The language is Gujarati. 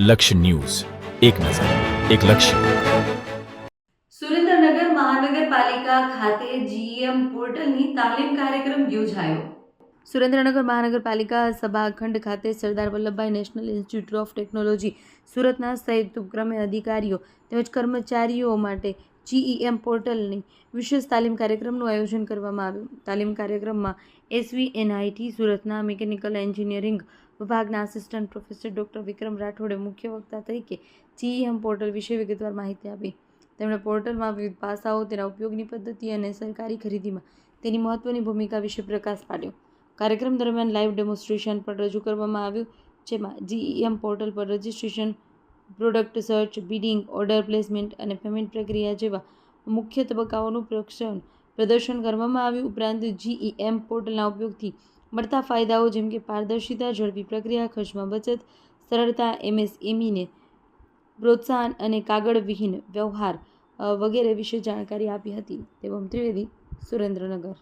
લક્ષ્ય ન્યૂઝ. એક નજર એક લક્ષ્ય. સુરેન્દ્રનગર મહાનગરપાલિકા ખાતે જીએમ પોર્ટલની તાલીમ કાર્યક્રમ યોજાયો. સુરેન્દ્રનગર મહાનગરપાલિકા સભાખંડ ખાતે Sardar Vallabhbhai national institute of technology સુરતના સંયુક્ત ઉપક્રમે અધિકારીઓ તેમજ કર્મચારીઓ માટે જીઈએમ પોર્ટલની વિશેષ તાલીમ કાર્યક્રમનું આયોજન કરવામાં આવ્યું. તાલીમ કાર્યક્રમમાં S V N I T સુરતના મિકેનિકલ એન્જિનિયરિંગ વિભાગના આસિસ્ટન્ટ પ્રોફેસર ડૉક્ટર વિક્રમ રાઠોડે મુખ્ય વક્તા તરીકે જીઈએમ પોર્ટલ વિશે વિગતવાર માહિતી આપી. તેમણે પોર્ટલમાં વિવિધ પાસાઓ, તેના ઉપયોગની પદ્ધતિ અને સરકારી ખરીદીમાં તેની મહત્ત્વની ભૂમિકા વિશે પ્રકાશ પાડ્યો. કાર્યક્રમ દરમિયાન લાઈવ ડેમોન્સ્ટ્રેશન પણ રજૂ કરવામાં આવ્યું, જેમાં જીઈએમ પોર્ટલ પર registration product search bidding order placement અને પેમેન્ટ પ્રક્રિયા જેવા મુખ્ય તબક્કાઓનું પ્રક્ષણ પ્રદર્શન કરવામાં આવ્યું. ઉપરાંત જીઈએમ પોર્ટલના ઉપયોગથી મળતા ફાયદાઓ જેમ કે પારદર્શિતા, ઝડપી પ્રક્રિયા, ખર્ચમાં બચત, સરળતા એમએસએમઈને પ્રોત્સાહન અને કાગળ વિહીન વ્યવહાર વગેરે વિશે જાણકારી આપી હતી. તેવમ ત્રિવેદી સુરેન્દ્રનગર.